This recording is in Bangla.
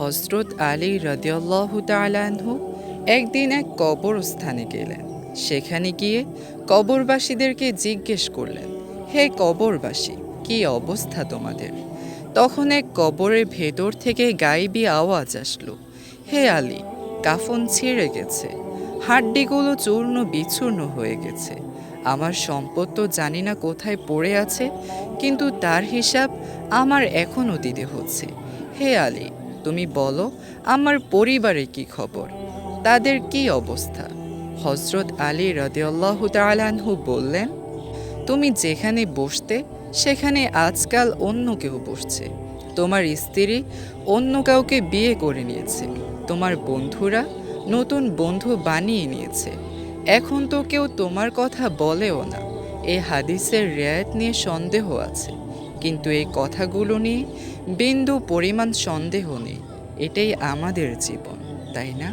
হজরত আলী রদিয়াল্লাহ তালাহু একদিন এক কবরস্থানে গেলেন। সেখানে গিয়ে কবরবাসীদেরকে জিজ্ঞেস করলেন, হে কবরবাসী, কি অবস্থা তোমাদের? তখন এক কবরের ভেতর থেকে গাইবি আওয়াজ আসলো, হে আলী, কাফন ছিঁড়ে গেছে, হাড্ডিগুলো চূর্ণ বিচূর্ণ হয়ে গেছে। আমার সম্পদ তো জানি না কোথায় পড়ে আছে, কিন্তু তার হিসাব আমার এখনও দিতে হচ্ছে। হে আলী তুমি বলো, আমার পরিবারে কি খবর? তাদের কি অবস্থা? হজরত আলী রদিয়াল্লাহ তালানহু বললেন, তুমি যেখানে বসতে, সেখানে আজকাল অন্য কেউ বসছে। তোমার স্ত্রী অন্য কাউকে বিয়ে করে নিয়েছে। তোমার বন্ধুরা নতুন বন্ধু বানিয়ে নিয়েছে। এখন তো কেউ তোমার কথা বলেও না। এই হাদিসের রেয়াত নিয়ে সন্দেহ আছে। কিন্তু এই কথাগুলো নিয়ে বিন্দু পরিমাণ সন্দেহ নেই। এটাই আমাদের জীবন তাই না?